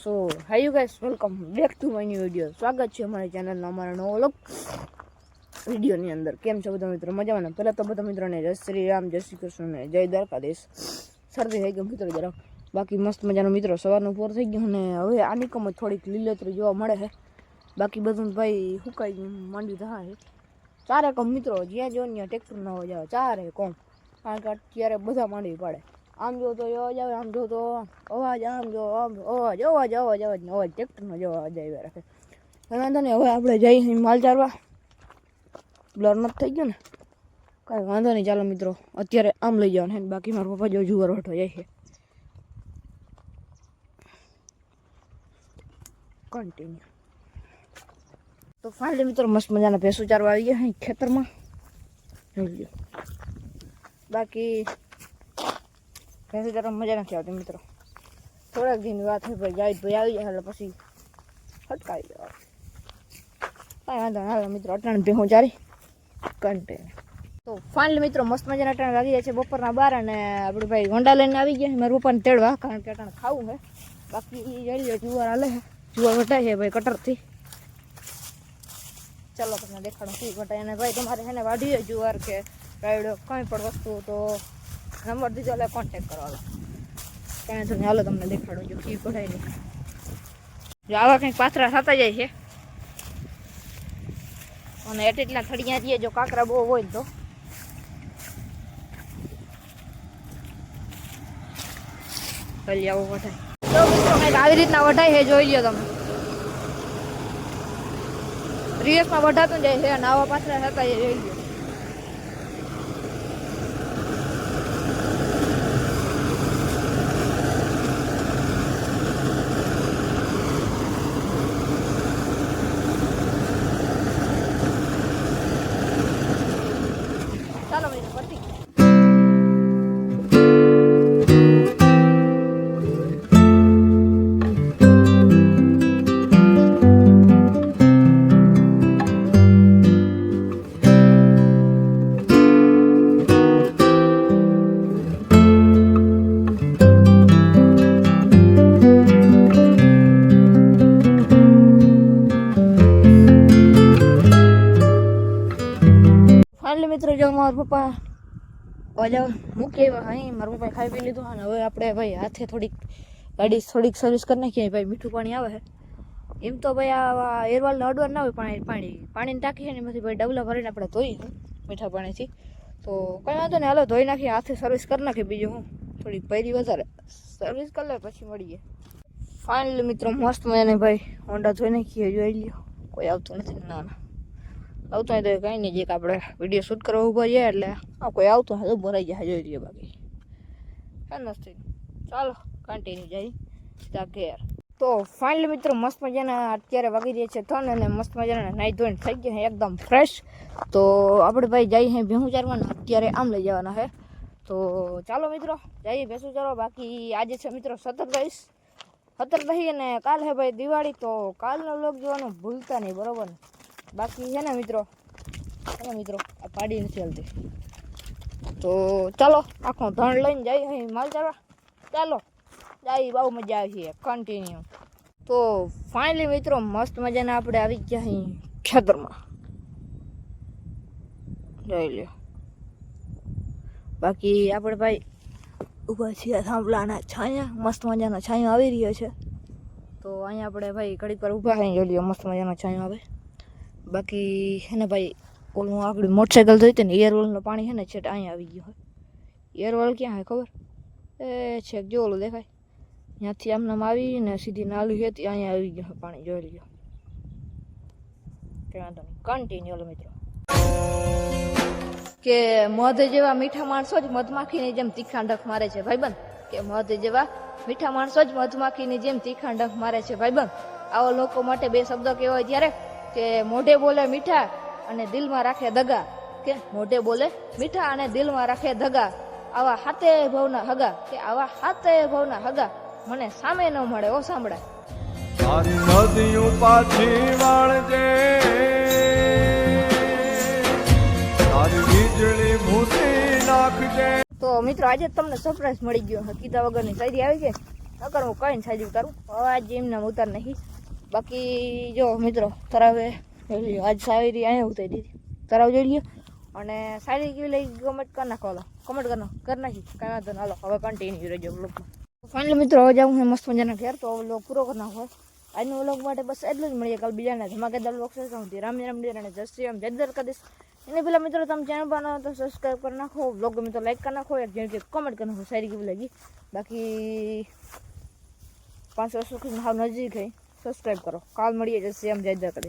So hi guys welcome back to my new video સ્વાગત છે અમારી ચેનલના અમારા નવો લોક વિડીયોની અંદર કેમ છો બધા મિત્રો? મજામાં ને? પહેલાં તો બધા મિત્રોને જય શ્રી રામ, જય શ્રી કૃષ્ણ ને જય દ્વારકાધીશ. શરદી થઈ ગઈ મિત્રો જરા બાકી મસ્ત મજાનો મિત્રો, સવારનું પૂર થઈ ગયું અને હવે આની કમ થોડીક લીલોતરી જોવા મળે છે. બાકી બધું ભાઈ હુકાઈ માંડ્યું થાય છે ચારે કમ મિત્રો જ્યાં જો ત્યાં ટ્રેક્ટર ના હોય જાવ ચારે કોમ કારણ કે અત્યારે બધા માંડવી પડે. આમ જો તો અવાજ આવે આમ જો તો અવાજ, આમ જો આમ અવાજ અવાજ અવાજ અવાજ અવાજ ટ્રેક્ટરનો જો અવાજ આવ્યા રાખે. વાંધો નહીં, હવે આપણે જઈ માલ ચારવા. બ્લર નથી થઈ ગયો ને? કાંઈ વાંધો નહીં, ચાલો મિત્રો, અત્યારે આમ લઈ જવાનું ને, બાકી મારા પપ્પા જો જુવાર વઠો જાય છે. કન્ટિન્યુ તો ફાઇનલી મિત્રો, મસ્ત મજાના ભેંસો ચારવા આવી ગયા ખેતરમાં. બાકી ભેંસો ચારવા મજા નથી આવતી મિત્રો થોડાક દિન વાત હોય ભાઈ જાય ભાઈ આવી જાય એટલે પછી હટકાવી દેવા કાંઈ વાંધો ના મિત્રો અટાણ ભેહું ચારી કન્ટેન તો ફાઇનલ મિત્રો મસ્ત મજાના અટાણ લાગી જાય છે બપોરના બાર અને આપણે ભાઈ હોન્ડા લઈને આવી ગયા મારા પપ્પાને તેડવા કારણ કે અટાણ ખાવું છે બાકી જઈ જાય જુવાર હાલે જુવાર વટાય છે ભાઈ કટરથી ચાલો તમને દેખાડો શું ઘટાય અને ભાઈ તમારે એને ને વાઢીએ જુવાર કે રાયડો કંઈ પણ વસ્તુ તો નંબર દીધો એટલે કોન્ટેક કરવાનો કાંઈ તો હાલો તમને દેખાડો જો કી કઢાઈ નહીં જો આવા કંઈક પાથરા થતા જાય છે. અને એટ એટલા થડિયા રહીએ જો કાંકરા બહુ હોય તો. ચાલી આવો વઢાય કંઈક આવી રીતના વઢાય છે, જોઈ લો તમે. રિયસમાં વઢાતું જાય છે, અને આવા પાથરા થતા જાય જોઈ લ્યો. ફાઇનલી મિત્રો, જો મારા પપ્પા અવાજ મૂકી આવ્યા અહીં મારા પપ્પાએ ખાઈ પી લીધું અને હવે આપણે ભાઈ હાથે થોડીક ગાડી થોડીક સર્વિસ કરી નાખીએ, ભાઈ મીઠું પાણી આવે એમ તો ભાઈ આ એરવાલને અડવાર ના હોય, પણ પાણી પાણીની ટાંકી છે ને પછી ભાઈ ડબલા ભરીને આપણે ધોઈ મીઠા પાણીથી. તો કંઈ વાંધો નહીં, હાલો ધોઈ નાખીએ, હાથે સર્વિસ કરી નાખીએ બીજું હું. થોડીક પહેરી વધારે. સર્વિસ કરી લે, પછી મળીએ. ફાઇનલી મિત્રો, મસ્ત મજાને ભાઈ હોન્ડા ધોઈ નાખીએ, જોઈ લ્યો. કોઈ આવતું નથી, ના ના. આવતું હોય તો કંઈ નહીં, જે આપણે વીડિયો શૂટ કરવા ઊભા જાય એટલે આ કોઈ આવતું હોય તો ભરાઈ જાય, જોઈ લઈએ બાકી. હા નથી ચાલો કન્ટિન્યુ જાય સીધા ઘેર. તો ફાઇનલી મિત્રો, મસ્ત મજાના અત્યારે વાગી રહ્યા છે ત્રણ અને મસ્ત મજાના નાહી ધોઈને થઈ ગયા એકદમ ફ્રેશ તો આપણે ભાઈ જઈએ હે ભેહું ચારવાના, અત્યારે આમ લઈ જવાના છે. તો ચાલો મિત્રો, જઈએ ભેસું ચાલો બાકી આજે છે મિત્રો સત્તર તારીખ સતર તારીખ અને કાલ છે ભાઈ દિવાળી, તો કાલનો લોક જોવાનું ભૂલતા નહીં, બરાબર બાકી છે ને મિત્રો, છે ને મિત્રો, આ પાડી નથી હાલતી. તો ચાલો, આખો ધણ લઈને જઈ અહીં માલ ચાલવા ચાલો, જાય બહુ મજા આવી છે કન્ટિન્યુ તો ફાઇનલી મિત્રો, મસ્ત મજાના આપણે આવી ગયા અહીં ખેતરમાં. જોઈ લ્યો. બાકી આપણે ભાઈ ઊભા છીએ થાંભલાના છાયા, મસ્ત મજાના છાંયો આવી રહ્યો છે. તો અહીંયા આપણે ભાઈ ઘડીક પર ઊભા અહીં જોઈ લો મસ્ત મજાનો છાંયો આવે. બાકી હે ને ભાઈ, ઓલું આગળ મોટરસાઇકલ જોઈ હતી ને એરવોલનું પાણી છે ને છેટ અહીંયા આવી ગયું હોય. એરવોલ ક્યાં હોય ખબર? એ છેક જો ઓલું દેખાય. ત્યાંથી આમનામ આવી ને સીધી નાલી હતી, અહીંયા આવી ગયું પાણી, જોઈ લીધું કે વાંધો નહીં. કન્ટિન્યુ મિત્રો. કે મધ જેવા મીઠા માણસો જ મધમાખીની જેમ તીખા ડખ મારે છે ભાઈબંધ કે મધ જેવા મીઠા માણસો જ મધમાખીની જેમ તીખા ડખ મારે છે ભાઈબંધ આવા લોકો માટે બે શબ્દો કહેવાય ત્યારે કે મોઢે બોલે મીઠા અને દિલમાં રાખે દગા. કે મોઢે બોલે મીઠા અને દિલમાં રાખે દગા. આવા હાથે ભવના હગા. કે આવા હાથે ભવના હગા. મને સામે ન મળે ઓ સાંભળાય નદીયું પાછી વાળજે. વીજળી ભૂસી નાખજે. તો મિત્રો આજે તમને સરપ્રાઈઝ મળી ગયો. કીધા વગરની શાયરી આવી છે. નકર હું કઈ સાજી ઉતારું. હવે આજ એમને ઉતાર નહીં. બાકી જો મિત્રો, તરાવે જોઈ લ્યો, આજ સારી અહીંયા ઉતારી દીધી. તરાવ જોઈ લ્યો. અને સારી કેવી લઈ કમેન્ટ કરી નાખો, હાલો. કમેન્ટ કરી નાખો, કરી નાખી. કાંઈ વાંધો ના હાલો. હવે કન્ટિન્યુ રહેજો બ્લોગમાં ફાઇનલી મિત્રો, હવે જાઉં હું મસ્ત મજાના ઘેર, તો હવે વ્લોગ પૂરો કરી નાખો આજનો વ્લોગ માટે બસ એટલું જ મળીએ. કાલ બીજાના ધમાકેદાર વ્લોગ છે હું રામ રામ અને જય શ્રી રામ, જય દ્વારકાધીશ. એને પેલા મિત્રો, તમે ચેનલ પર નવા તો સબસ્ક્રાઈબ કરી નાખો. વ્લોગ ગમે તો લાઈક કરી નાખો યાર જેમ કે કોમેન્ટ કરી નાખો સારી કેવી લાગી. બાકી પાંચસો સુધી હાવ નજીક થઈ સબસ્ક્રાઈબ કરો. કાલ મળીએ જશે એમ જય દ્વારકાધીશ